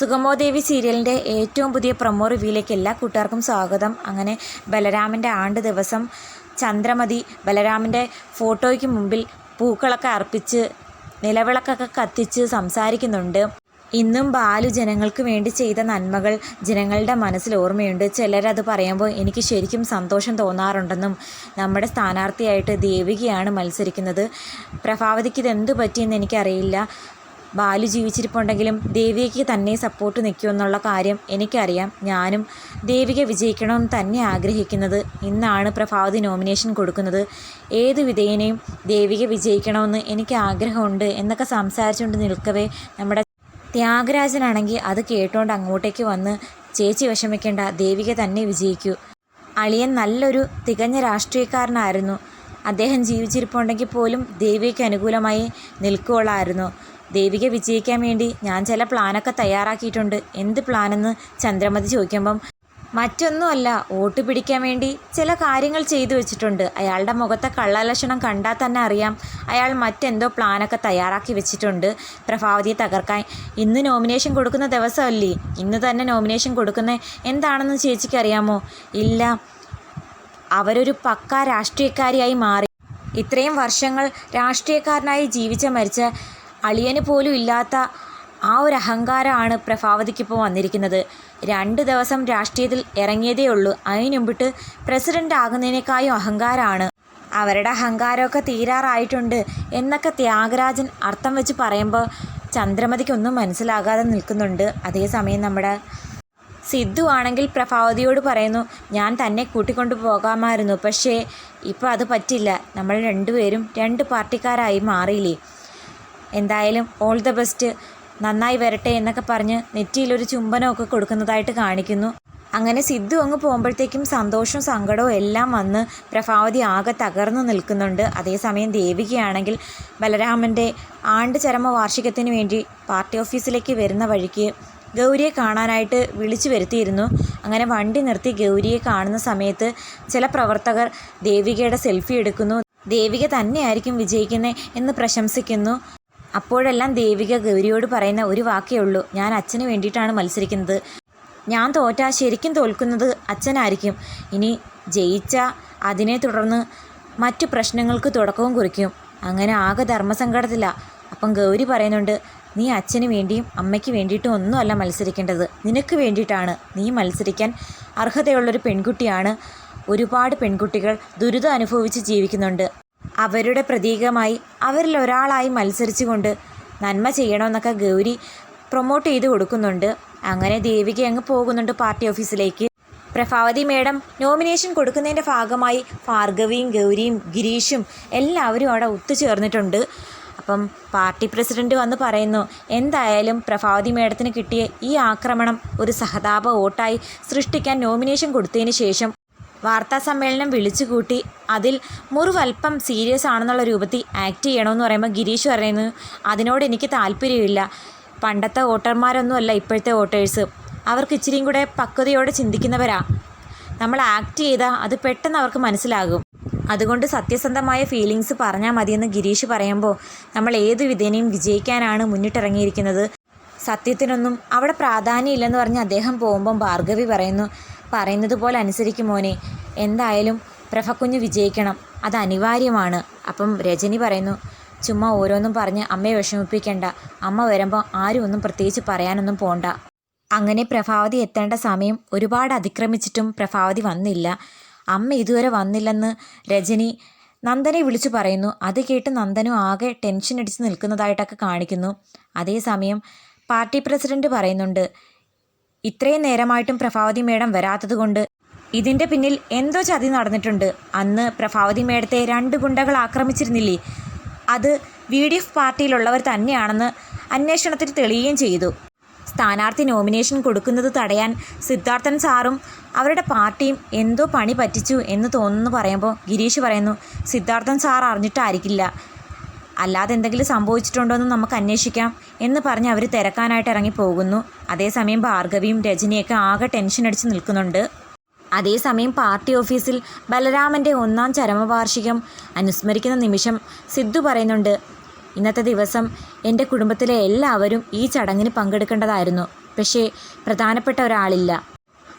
സുഗമോ ദേവി സീരിയലിന്റെ ഏറ്റവും പുതിയ പ്രൊമോ റിവ്യൂയിലേക്ക് എല്ലാ കൂട്ടുകാർക്കും സ്വാഗതം. അങ്ങനെ ബലരാമന്റെ ആണ്ട് ദിവസം ചന്ദ്രമതി ബലരാമന്റെ ഫോട്ടോയ്ക്ക് മുമ്പിൽ പൂക്കളൊക്കെ അർപ്പിച്ച് നിലവിളക്കൊക്കെ കത്തിച്ച് സംസാരിക്കുന്നുണ്ട്. ഇന്നും ബാലു ജനങ്ങൾക്ക് വേണ്ടി ചെയ്ത നന്മകൾ ജനങ്ങളുടെ മനസ്സിൽ ഓർമ്മയുണ്ട്. ചിലരത് പറയുമ്പോൾ എനിക്ക് ശരിക്കും സന്തോഷം തോന്നാറുണ്ടെന്നും നമ്മുടെ സ്ഥാനാർത്ഥിയായിട്ട് ദേവികയാണ് മത്സരിക്കുന്നത്. പ്രഭാവതിക്ക് ഇതെന്ത് പറ്റിയെന്ന് എനിക്കറിയില്ല. ബാലു ജീവിച്ചിരിപ്പുണ്ടെങ്കിലും ദേവികയ്ക്ക് തന്നെ സപ്പോർട്ട് നിൽക്കുമെന്നുള്ള കാര്യം എനിക്കറിയാം. ഞാനും ദേവിക വിജയിക്കണമെന്ന് തന്നെ ആഗ്രഹിക്കുന്നത്. ഇന്നാണ് പ്രഭാവതി നോമിനേഷൻ കൊടുക്കുന്നത്. ഏത് വിധേയനെയും ദേവിക വിജയിക്കണമെന്ന് എനിക്ക് ആഗ്രഹമുണ്ട് എന്നൊക്കെ സംസാരിച്ചുകൊണ്ട് നിൽക്കവേ നമ്മുടെ ത്യാഗരാജനാണെങ്കിൽ അത് കേട്ടോണ്ട് അങ്ങോട്ടേക്ക് വന്ന് ചേച്ചി വിഷമിക്കേണ്ട ദേവിക തന്നെ വിജയിക്കൂ. അളിയൻ നല്ലൊരു തികഞ്ഞ രാഷ്ട്രീയക്കാരനായിരുന്നു. അദ്ദേഹം ജീവിച്ചിരിപ്പുണ്ടെങ്കിൽ പോലും ദേവിക്ക് അനുകൂലമായി നിൽക്കുകയുള്ളായിരുന്നു ദേവിക വിജയിക്കാൻ വേണ്ടി ഞാൻ ചില പ്ലാനൊക്കെ തയ്യാറാക്കിയിട്ടുണ്ട്. എന്ത് പ്ലാനെന്ന് ചന്ദ്രമതി ചോദിക്കുമ്പം മറ്റൊന്നുമല്ല വോട്ട് പിടിക്കാൻ വേണ്ടി ചില കാര്യങ്ങൾ ചെയ്തു വെച്ചിട്ടുണ്ട്. അയാളുടെ മുഖത്തെ കള്ളലക്ഷണം കണ്ടാൽ തന്നെ അറിയാം. അയാൾ മറ്റെന്തോ പ്ലാനൊക്കെ തയ്യാറാക്കി വെച്ചിട്ടുണ്ട്. പ്രഭാവതിയെ തകർക്കാൻ. ഇന്ന് നോമിനേഷൻ കൊടുക്കുന്ന ദിവസമല്ലേ? ഇന്ന് തന്നെ നോമിനേഷൻ കൊടുക്കുന്ന എന്താണെന്ന് ചേച്ചിക്ക് അറിയാമോ? ഇല്ല. അവരൊരു പക്ക രാഷ്ട്രീയക്കാരിയായി മാറി. ഇത്രയും വർഷങ്ങൾ രാഷ്ട്രീയക്കാരനായി ജീവിച്ച മരിച്ച അളിയന് പോലും ഇല്ലാത്ത ആ ഒരു അഹങ്കാരമാണ് പ്രഭാവതിക്കിപ്പോൾ വന്നിരിക്കുന്നത്. രണ്ട് ദിവസം രാഷ്ട്രീയത്തിൽ ഇറങ്ങിയതേ ഉള്ളൂ. അതിനുമ്പിട്ട് പ്രസിഡന്റ് ആകുന്നതിനേക്കാളും അഹങ്കാരമാണ്. അവരുടെ അഹങ്കാരമൊക്കെ തീരാറായിട്ടുണ്ട് എന്നൊക്കെ ത്യാഗരാജൻ അർത്ഥം വെച്ച് പറയുമ്പോൾ ചന്ദ്രമതിക്കൊന്നും മനസ്സിലാകാതെ നിൽക്കുന്നുണ്ട്. അതേസമയം നമ്മുടെ സിദ്ധു ആണെങ്കിൽ പ്രഭാവതിയോട് പറയുന്നു ഞാൻ തന്നെ കൂട്ടിക്കൊണ്ടു പോകാമായിരുന്നു. പക്ഷേ ഇപ്പോൾ അത് പറ്റില്ല. നമ്മൾ രണ്ടുപേരും രണ്ട് പാർട്ടിക്കാരായി മാറിയില്ലേ? എന്തായാലും ഓൾ ദ ബെസ്റ്റ് നന്നായി വരട്ടെ എന്നൊക്കെ പറഞ്ഞ് നെറ്റിയിലൊരു ചുംബനമൊക്കെ കൊടുക്കുന്നതായിട്ട് കാണിക്കുന്നു. അങ്ങനെ സിദ്ധു അങ്ങ് പോകുമ്പോഴത്തേക്കും സന്തോഷവും സങ്കടവും എല്ലാം വന്ന് പ്രഭാവതി ആകെ തകർന്നു നിൽക്കുന്നുണ്ട്. അതേസമയം ദേവികയാണെങ്കിൽ ബലരാമന്റെ ആണ്ട് ചരമ വാർഷികത്തിന് വേണ്ടി പാർട്ടി ഓഫീസിലേക്ക് വരുന്ന വഴിക്ക് ഗൗരിയെ കാണാനായിട്ട് വിളിച്ചു വരുത്തിയിരുന്നു. അങ്ങനെ വണ്ടി നിർത്തി ഗൗരിയെ കാണുന്ന സമയത്ത് ചില പ്രവർത്തകർ ദേവികയുടെ സെൽഫി എടുക്കുന്നു. ദേവിക തന്നെയായിരിക്കും വിജയിക്കുന്നത് എന്ന് പ്രശംസിക്കുന്നു. അപ്പോഴെല്ലാം ദേവിക ഗൗരിയോട് പറയുന്ന ഒരു വാക്കേ ഉള്ളൂ. ഞാൻ അച്ഛന് വേണ്ടിയിട്ടാണ് മത്സരിക്കുന്നത്. ഞാൻ തോറ്റാൽ ശരിക്കും തോൽക്കുന്നത് അച്ഛനായിരിക്കും. ഇനി ജയിച്ച അതിനെ തുടർന്ന് മറ്റു പ്രശ്നങ്ങൾക്ക് തുടക്കവും കുറിക്കും. അങ്ങനെ ആകെ ധർമ്മസങ്കടത്തില്ല അപ്പം ഗൗരി പറയുന്നുണ്ട് നീ അച്ഛന് വേണ്ടിയും അമ്മയ്ക്ക് വേണ്ടിയിട്ടും ഒന്നുമല്ല മത്സരിക്കേണ്ടത്. നിനക്ക് വേണ്ടിയിട്ടാണ്. നീ മത്സരിക്കാൻ അർഹതയുള്ളൊരു പെൺകുട്ടിയാണ്. ഒരുപാട് പെൺകുട്ടികൾ ദുരിതം അനുഭവിച്ച് ജീവിക്കുന്നുണ്ട്. അവരുടെ പ്രതീകമായി അവരിൽ ഒരാളായി മത്സരിച്ചുകൊണ്ട് നന്മ ചെയ്യണമെന്നൊക്കെ ഗൗരി പ്രൊമോട്ട് ചെയ്ത് കൊടുക്കുന്നുണ്ട്. അങ്ങനെ ദേവിക അങ്ങ് പോകുന്നുണ്ട് പാർട്ടി ഓഫീസിലേക്ക് പ്രഭാവതി മേഡം നോമിനേഷൻ കൊടുക്കുന്നതിന്റെ ഭാഗമായി ഭാർഗവിയും ഗൗരിയും ഗിരീഷും എല്ലാവരും അവിടെ ഒത്തുചേർന്നിട്ടുണ്ട്. അപ്പം പാർട്ടി പ്രസിഡന്റ് വന്ന് പറയുന്നു എന്തായാലും പ്രഭാവതി മേഡത്തിന് കിട്ടിയ ഈ ആക്രമണം ഒരു സഹതാപ വോട്ടായി സൃഷ്ടിക്കാൻ നോമിനേഷൻ കൊടുത്തതിന് ശേഷം വാർത്താ സമ്മേളനം വിളിച്ചു കൂട്ടി അതിൽ മുറിവൽപ്പം സീരിയസ് ആണെന്നുള്ള രൂപത്തിൽ ആക്ട് ചെയ്യണമെന്ന് പറയുമ്പോൾ ഗിരീഷ് പറയുന്നു അതിനോട് എനിക്ക് താല്പര്യമില്ല. പണ്ടത്തെ വോട്ടർമാരൊന്നുമല്ല ഇപ്പോഴത്തെ വോട്ടേഴ്സ്. അവർക്ക് ഇച്ചിരിയും കൂടെ പക്വതയോടെ ചിന്തിക്കുന്നവരാ. നമ്മൾ ആക്ട് ചെയ്താൽ അത് പെട്ടെന്ന് അവർക്ക് മനസ്സിലാകും. അതുകൊണ്ട് സത്യസന്ധമായ ഫീലിങ്സ് പറഞ്ഞാൽ മതിയെന്ന് ഗിരീഷ് പറയുമ്പോൾ നമ്മൾ ഏത് വിധേനയും വിജയിക്കാനാണ് മുന്നിട്ടിറങ്ങിയിരിക്കുന്നത്. സത്യത്തിനൊന്നും അവിടെ പ്രാധാന്യമില്ലെന്ന് പറഞ്ഞ് അദ്ദേഹം പോകുമ്പം ഭാർഗവി പറയുന്നു പറയുന്നത് പോലെ അനുസരിക്കും മോനെ. എന്തായാലും പ്രഭക്കുഞ്ഞ് വിജയിക്കണം. അത് അനിവാര്യമാണ്. അപ്പം രജനി പറയുന്നു ചുമ്മാ ഓരോന്നും പറഞ്ഞ് അമ്മയെ വിഷമിപ്പിക്കേണ്ട. അമ്മ വരുമ്പോൾ ആരും ഒന്നും പ്രത്യേകിച്ച് പറയാനൊന്നും പോണ്ട. അങ്ങനെ പ്രഭാവതി എത്തേണ്ട സമയം ഒരുപാട് അതിക്രമിച്ചിട്ടും പ്രഭാവതി വന്നില്ല. അമ്മ ഇതുവരെ വന്നില്ലെന്ന് രജനി നന്ദനെ വിളിച്ചു പറയുന്നു. അത് കേട്ട് നന്ദനും ആകെ ടെൻഷൻ അടിച്ച് നിൽക്കുന്നതായിട്ടൊക്കെ കാണിക്കുന്നു. അതേസമയം പാർട്ടി പ്രസിഡന്റ് പറയുന്നുണ്ട് ഇത്രയും നേരമായിട്ടും പ്രഭാവതി മേഡം വരാത്തതുകൊണ്ട് ഇതിന്റെ പിന്നിൽ എന്തോ ചതി നടന്നിട്ടുണ്ട്. അന്ന് പ്രഭാവതി മേഡത്തെ രണ്ട് ഗുണ്ടകൾ ആക്രമിച്ചിരുന്നില്ലേ? അത് വി ഡി എഫ് പാർട്ടിയിലുള്ളവർ തന്നെയാണെന്ന് അന്വേഷണത്തിൽ തെളിയുകയും ചെയ്തു. സ്ഥാനാർത്ഥി നോമിനേഷൻ കൊടുക്കുന്നത് തടയാൻ സിദ്ധാർത്ഥൻ സാറും അവരുടെ പാർട്ടിയും എന്തോ പണി പറ്റിച്ചു എന്ന് തോന്നുന്നു പറയുമ്പോൾ ഗിരീഷ് പറയുന്നു സിദ്ധാർത്ഥൻ സാർ അറിഞ്ഞിട്ടായിരിക്കില്ല. അല്ലാതെ എന്തെങ്കിലും സംഭവിച്ചിട്ടുണ്ടോ എന്ന് നമുക്ക് അന്വേഷിക്കാം എന്ന് പറഞ്ഞ് അവർ തിരക്കാനായിട്ട് ഇറങ്ങി പോകുന്നു. അതേസമയം ഭാർഗവിയും രജനിയൊക്കെ ആകെ ടെൻഷൻ അടിച്ച് നിൽക്കുന്നുണ്ട്. അതേസമയം പാർട്ടി ഓഫീസിൽ ബലരാമന്റെ ഒന്നാം ചരമവാർഷികം അനുസ്മരിക്കുന്ന നിമിഷം സിദ്ധു പറയുന്നുണ്ട് ഇന്നത്തെ ദിവസം എന്റെ കുടുംബത്തിലെ എല്ലാവരും ഈ ചടങ്ങിന് പങ്കെടുക്കേണ്ടതായിരുന്നു. പക്ഷേ പ്രധാനപ്പെട്ട ഒരാളില്ല.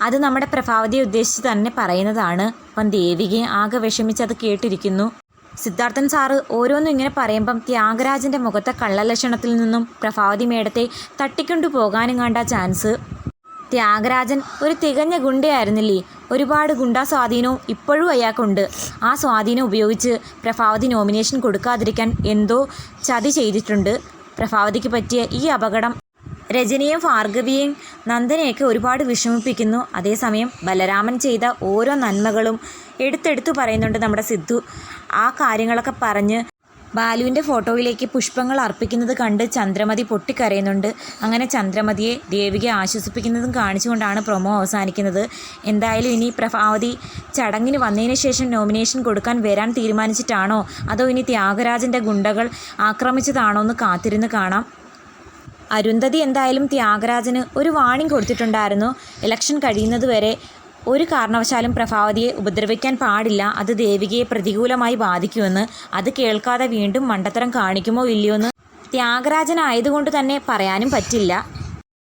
അത് നമ്മുടെ പ്രഭാവതിയെ ഉദ്ദേശിച്ച് തന്നെ പറയുന്നതാണ്. അപ്പം ദേവികയെ ആകെ വിഷമിച്ച് അത് കേട്ടിരിക്കുന്നു. സിദ്ധാർത്ഥൻ സാറ് ഓരോന്നും ഇങ്ങനെ പറയുമ്പം ത്യാഗരാജന്റെ മുഖത്തെ കള്ളലക്ഷണത്തിൽ നിന്നും പ്രഭാവതി മേടത്തെ തട്ടിക്കൊണ്ടു പോകാനും കണ്ട ചാൻസ്. ത്യാഗരാജൻ ഒരു തികഞ്ഞ ഗുണ്ടയായിരുന്നില്ലേ? ഒരുപാട് ഗുണ്ടാ സ്വാധീനവും ഇപ്പോഴും അയാൾക്കുണ്ട്. ആ സ്വാധീനം ഉപയോഗിച്ച് പ്രഭാവതി നോമിനേഷൻ കൊടുക്കാതിരിക്കാൻ എന്തോ ചതി ചെയ്തിട്ടുണ്ട്. പ്രഭാവതിക്ക് പറ്റിയ ഈ അപകടം രജനിയും ഭാർഗവിയെയും നന്ദനെയൊക്കെ ഒരുപാട് വിഷമിപ്പിക്കുന്നു. അതേസമയം ബലരാമൻ ചെയ്ത ഓരോ നന്മകളും എടുത്തെടുത്തു പറയുന്നുണ്ട് നമ്മുടെ സിദ്ധു. ആ കാര്യങ്ങളൊക്കെ പറഞ്ഞ് ബാലുവിന്റെ ഫോട്ടോയിലേക്ക് പുഷ്പങ്ങൾ അർപ്പിക്കുന്നത് കണ്ട് ചന്ദ്രമതി പൊട്ടിക്കരയുന്നുണ്ട്. അങ്ങനെ ചന്ദ്രമതിയെ ദേവിക ആശ്വസിപ്പിക്കുന്നതും കാണിച്ചുകൊണ്ടാണ് പ്രൊമോ അവസാനിക്കുന്നത്. എന്തായാലും ഇനി പ്രഭാവതി ചടങ്ങിന് വന്നതിന് ശേഷം നോമിനേഷൻ കൊടുക്കാൻ വരാൻ തീരുമാനിച്ചിട്ടാണോ? അതോ ഇനി ത്യാഗരാജന്റെ ഗുണ്ടകൾ ആക്രമിച്ചതാണോ എന്ന് കാത്തിരുന്ന് കാണാം. അരുന്ധതി എന്തായാലും ത്യാഗരാജന് ഒരു വാണിംഗ് കൊടുത്തിട്ടുണ്ടായിരുന്നു. ഇലക്ഷൻ കഴിയുന്നതുവരെ ഒരു കാരണവശാലും പ്രഭാവതിയെ ഉപദ്രവിക്കാൻ പാടില്ല. അത് ദേവികയെ പ്രതികൂലമായി ബാധിക്കുമെന്ന് അത് കേൾക്കാതെ വീണ്ടും മണ്ടത്തരം കാണിക്കുമോ ഇല്ലയോ എന്ന് ത്യാഗരാജനായതുകൊണ്ട് തന്നെ പറയാനും പറ്റില്ല.